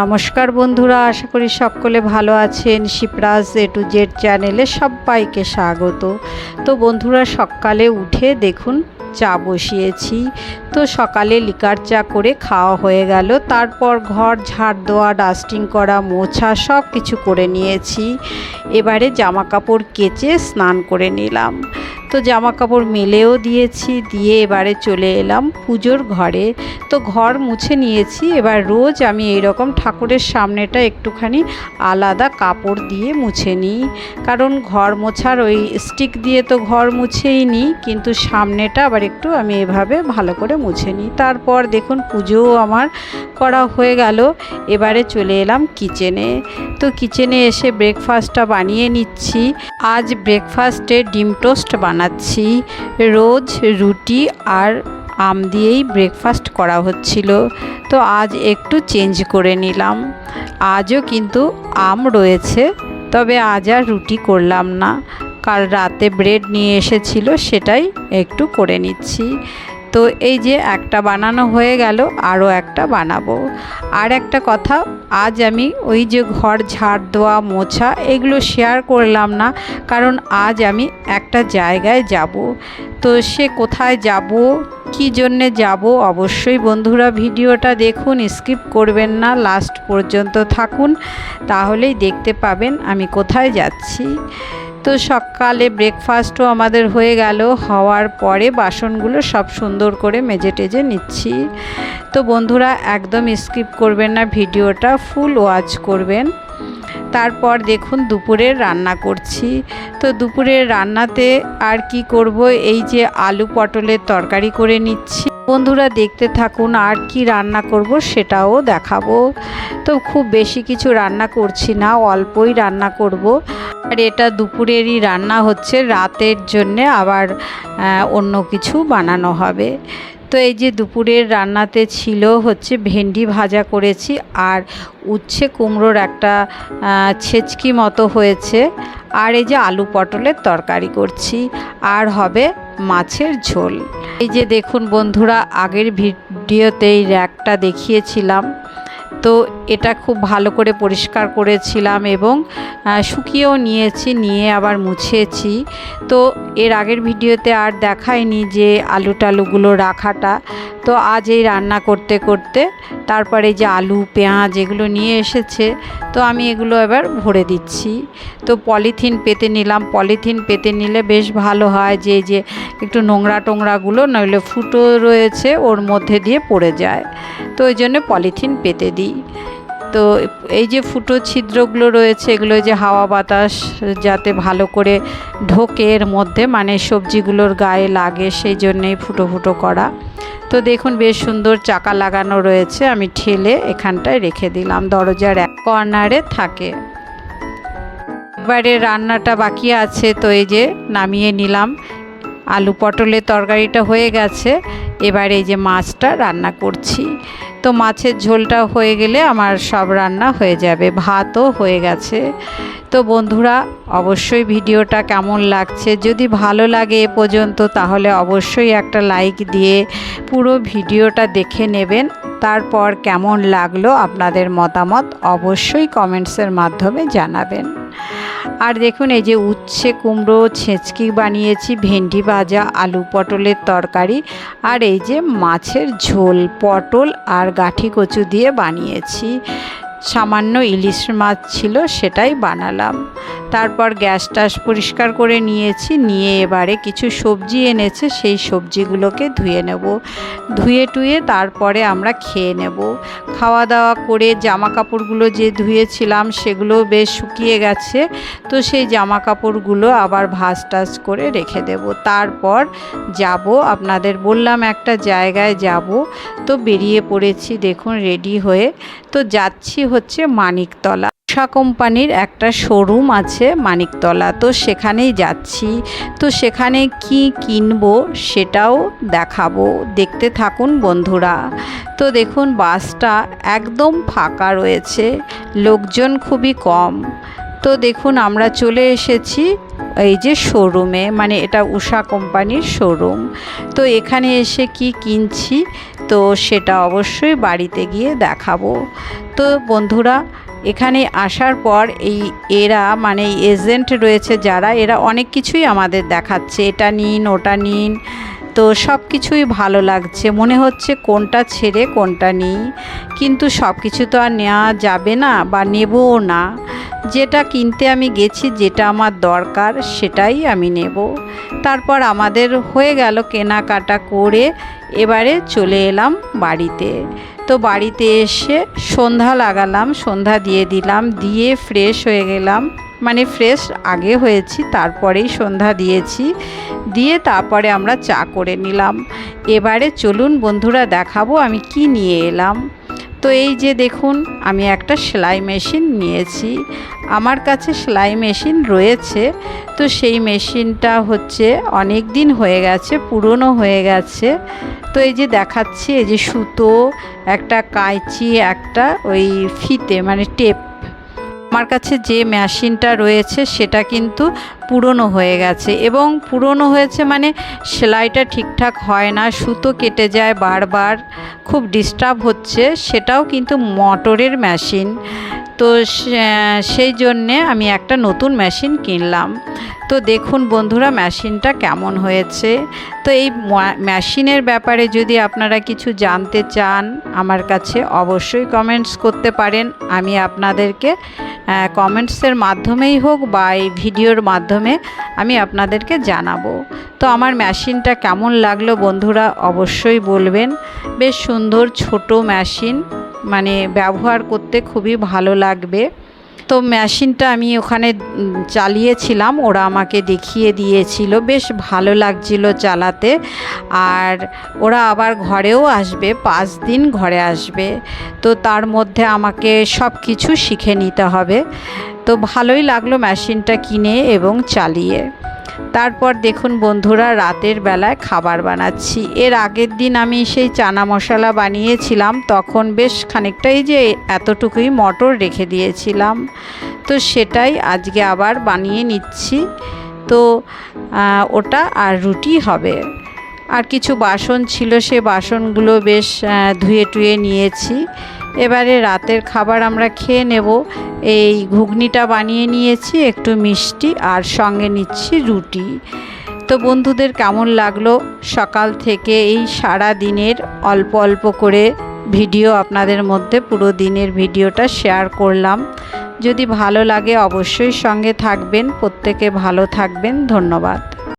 নমস্কার বন্ধুরা, আশা করি সকলে ভালো আছেন। শিবরাজ এ টু জেড চ্যানেলে সবাইকে স্বাগত। তো বন্ধুরা, সকালে উঠে দেখুন, চা বসিয়েছি। তো সকালে লিকার চা করে খাওয়া হয়ে গেল। তারপর ঘর, ঝাড় দেওয়া, ডাস্টিং করা, মোছা সব কিছু করে নিয়েছি। এবারে জামা কাপড় কেচে স্নান করে নিলাম। তো জামা কাপড় মেলেও দিয়েছি, দিয়ে এবারে চলে এলাম পুজোর ঘরে। তো ঘর মুছে নিয়েছি, এবার রোজ আমি এইরকম ঠাকুরের সামনেটা একটুখানি আলাদা কাপড় দিয়ে মুছে নিই। কারণ ঘর মোছার ওই স্টিক দিয়ে তো ঘর মুছেই নিই কিন্তু সামনেটা আবার একটু আমি এভাবে ভালো করে মুছে নিই। তারপর দেখুন পুজোও আমার করা হয়ে গেল, এবারে চলে এলাম কিচেনে তো কিচেনে এসে ব্রেকফাস্টটা বানিয়ে নিচ্ছি। আজ ব্রেকফাস্টে ডিম টোস্ট বানাচ্ছি। রোজ রুটি আর আম দিয়েই ব্রেকফাস্ট করা হচ্ছিল। তো আজ একটু চেঞ্জ করে নিলাম। আজও কিন্তু আম রয়েছে, তবে আজ আর রুটি করলাম না। কাল রাতে ব্রেড নিয়ে এসেছিল, সেটাই একটু করে নিচ্ছি। তো এই যে একটা বানানো হয়ে গেল, আরও একটা বানাবো। আর একটা কথা, আজ আমি ওই যে ঘর ঝাড় দেওয়া, মোছা, এগুলো শেয়ার করলাম না, কারণ আজ আমি একটা জায়গায় যাব। তো সে কোথায় যাব, কী জন্যে যাব, অবশ্যই বন্ধুরা ভিডিওটা দেখুন স্কিপ করবেন না লাস্ট পর্যন্ত থাকুন, তাহলেই দেখতে পাবেন আমি কোথায় যাচ্ছি। তো সকালে ব্রেকফাস্টও আমাদের হয়ে গেল। হওয়ার পরে বাসনগুলো সব সুন্দর করে মেজে টেজে নিচ্ছি। তো বন্ধুরা, একদম স্কিপ করবেন না, ভিডিওটা ফুল ওয়াচ করবেন। তারপর দেখুন দুপুরের রান্না করছি। তো দুপুরের রান্নাতে আর কি করব? এই যে আলু পটলের তরকারি করে নিচ্ছি। বন্ধুরা, দেখতে থাকুন আর কি রান্না করব, সেটাও দেখাবো। তো খুব বেশি কিছু রান্না করছি না, অল্পই রান্না করব। আর এটা দুপুরেরই রান্না হচ্ছে, রাতের জন্যে আবার অন্য কিছু বানানো হবে। তো এই যে দুপুরের রান্নাতে ছিল হচ্ছে ভেন্ডি ভাজা করেছি আর উচ্ছে কুমড়োর একটা ছেচকি মতো হয়েছে। আর এই যে আলু পটলের তরকারি করছি আর হবে মাছের ঝোল। এই যে দেখুন বন্ধুরা, আগের ভিডিওতে এই র্যাকটা দেখিয়েছিলাম। তো এটা খুব ভালো করে পরিষ্কার করেছিলাম এবং শুকিয়েও নিয়েছি, নিয়ে আবার মুছেছি। তো এর আগের ভিডিওতে আর দেখায়নি যে আলু টালুগুলো রাখাটা। তো আজ এই রান্না করতে করতে তারপরে যে আলু, পেঁয়াজ এগুলো নিয়ে এসেছে, তো আমি এগুলো এবার ভরে দিচ্ছি। তো পলিথিন পেতে নিলাম। পলিথিন পেতে নিলে বেশ ভালো হয় যে যে একটু নোংরা টোংরাগুলো নইলে ফুটো রয়েছে, ওর মধ্যে দিয়ে পড়ে যায়। তো ওই জন্য পলিথিন পেতে দিই। তো এই যে ফুটো ছিদ্রগুলো রয়েছে, এগুলো যে হাওয়া বাতাস যাতে ভালো করে ঢোকে এর মধ্যে মানে সবজিগুলোর গায়ে লাগে সেই জন্যেই ফুটো ফুটো করা। তো দেখুন বেশ সুন্দর চাকা লাগানো রয়েছে, আমি ঠেলে এখানটায় রেখে দিলাম, দরজার এক কর্নারে থাকে। এবারে রান্নাটা বাকি আছে, তো এই যে নামিয়ে নিলাম। আলু পটলের তরকারিটা হয়ে গেছে। এবার এই যে মাছটা রান্না করছি। তো মাছের ঝোলটা হয়ে গেলে আমার সব রান্না হয়ে যাবে। ভাতও হয়ে গেছে। তো বন্ধুরা, অবশ্যই ভিডিওটা কেমন লাগছে? যদি ভালো লাগে এ পর্যন্ত, তাহলে অবশ্যই একটা লাইক দিয়ে পুরো ভিডিওটা দেখে নেবেন। তারপর কেমন লাগল আপনাদের মতামত অবশ্যই কমেন্টসের মাধ্যমে জানাবেন। আর দেখুন, এই যে উচ্ছে, কুমড়ো, ছেঁচকি বানিয়েছি, ভেন্ডি ভাজা, আলু পটলের তরকারি, আর এই যে মাছের ঝোল, পটল আর গাঠি কচু দিয়ে বানিয়েছি। সামান্য ইলিশ মাছ ছিল, সেটাই বানালাম। তারপর গ্যাস টাস পরিষ্কার করে নিয়েছি, নিয়ে এবারে কিছু সবজি এনেছে, সেই সবজিগুলোকে ধুয়ে নেব। ধুয়ে টুয়ে তারপরে আমরা খেয়ে নেব। খাওয়া দাওয়া করে জামা কাপড়গুলো যে ধুয়েছিলাম, সেগুলো বেশ শুকিয়ে গেছে। তো সেই জামা কাপড়গুলো আবার ভাজ টাজ করে রেখে দেব। তারপর যাব, আপনাদের বললাম একটা জায়গায় যাব। তো বেরিয়ে পড়েছি, দেখুন, রেডি হয়ে। তো যাচ্ছি হচ্ছে মানিকতলা। উষা কোম্পানির একটা শোরুম আছে মানিকতলা। তো সেখানেই যাচ্ছি। তো সেখানে কি কিনবো সেটাও দেখাবো। দেখতে থাকুন বন্ধুরা। তো দেখুন বাসটা একদম ফাঁকা রয়েছে। লোকজন খুবই কম। তো দেখুন আমরা চলে এসেছি এই যে শোরুমে মানে এটা উষা কোম্পানির শোরুম তো এখানে এসে কি কিনছি, তো সেটা অবশ্যই বাড়িতে গিয়ে দেখাবো। তো বন্ধুরা এখানে আসার পর এই এরা মানে এজেন্ট রয়েছে যারা, এরা অনেক কিছুই আমাদের দেখাচ্ছে। এটা নিন, ওটা নিন, তো সব কিছুই ভালো লাগছে। মনে হচ্ছে কোনটা ছেড়ে কোনটা নিই। কিন্তু সব কিছু তো আর নেওয়া যাবে না বা নেবও না। যেটা কিনতে আমি গেছি, যেটা আমার দরকার, সেটাই আমি নেব। তারপর আমাদের হয়ে গেল কেনাকাটা করে এবারে চলে এলাম বাড়িতে। তো বাড়িতে এসে সন্ধ্যা লাগালাম, সন্ধ্যা দিয়ে দিলাম, দিয়ে ফ্রেশ হয়ে গেলাম। মানে ফ্রেশ আগে হয়েছি, তারপরেই সন্ধ্যা দিয়েছি। দিয়ে তারপরে আমরা চা করে নিলাম। এবারে চলুন বন্ধুরা, দেখাবো আমি কি নিয়ে এলাম। তো এই যে দেখুন, আমি একটা সেলাই মেশিন নিয়েছি। আমার কাছে সেলাই মেশিন রয়েছে। তো সেই মেশিনটা হচ্ছে অনেক দিন হয়ে গেছে, পুরনো হয়ে গেছে। তো এই যে দেখাচ্ছি, এই যে সুতো, একটা কাঁচি, একটা ওই ফিতে মানে টেপ। আমার কাছে যে মেশিনটা রয়েছে, সেটা কিন্তু পুরনো হয়ে গেছে এবং পুরনো হয়েছে মানে সেলাইটা ঠিকঠাক হয় না, সুতো কেটে যায় বারবার, খুব ডিস্টার্ব হচ্ছে, সেটাও কিন্তু মোটরের মেশিন। তো সেই জন্যে আমি একটা নতুন মেশিন কিনলাম। তো দেখুন বন্ধুরা, মেশিনটা কেমন হয়েছে। তো এই মেশিনের ব্যাপারে যদি আপনারা কিছু জানতে চান, আমার কাছে অবশ্যই কমেন্টস করতে পারেন। আমি আপনাদেরকে কমেন্টসের মাধ্যমেই হোক বা এই ভিডিওর মাধ্যমে আমি আপনাদেরকে জানাব। তো আমার মেশিনটা কেমন লাগল বন্ধুরা, অবশ্যই বলবেন। বেশ সুন্দর ছোট মেশিন। মানে ব্যবহার করতে খুবই ভালো লাগবে। তো মেশিনটা আমি ওখানে চালিয়েছিলাম, ওরা আমাকে দেখিয়ে দিয়েছিল। বেশ ভালো লাগছিল চালাতে। আর ওরা আবার ঘরেও আসবে, পাঁচ দিন ঘরে আসবে। তো তার মধ্যে আমাকে সব কিছু শিখে নিতে হবে। তো ভালোই লাগল মেশিনটা কিনে এবং চালিয়ে। তারপর দেখুন বন্ধুরা, রাতের বেলায় খাবার বানাচ্ছি। এর আগের দিন আমি সেই চানা মশলা বানিয়েছিলাম, তখন বেশ খানিকটাই যে এতটুকুই মটর রেখে দিয়েছিলাম। তো সেটাই আজকে আবার বানিয়ে নিচ্ছি। তো ওটা আর রুটি হবে। আর কিছু বাসন ছিল, সে বাসনগুলো বেশ ধুয়ে টুয়ে নিয়েছি। এবারে রাতের খাবার আমরা খেয়ে নেব। এই ঘুগনিটা বানিয়ে নিয়েছি, একটু মিষ্টি আর সঙ্গে নিচ্ছি রুটি। তো বন্ধুদের কেমন লাগল? সকাল থেকে এই সারা দিনের অল্প অল্প করে ভিডিও আপনাদের মধ্যে পুরো দিনের ভিডিওটা শেয়ার করলাম। যদি ভালো লাগে অবশ্যই সঙ্গে থাকবেন। প্রত্যেকে ভালো থাকবেন। ধন্যবাদ।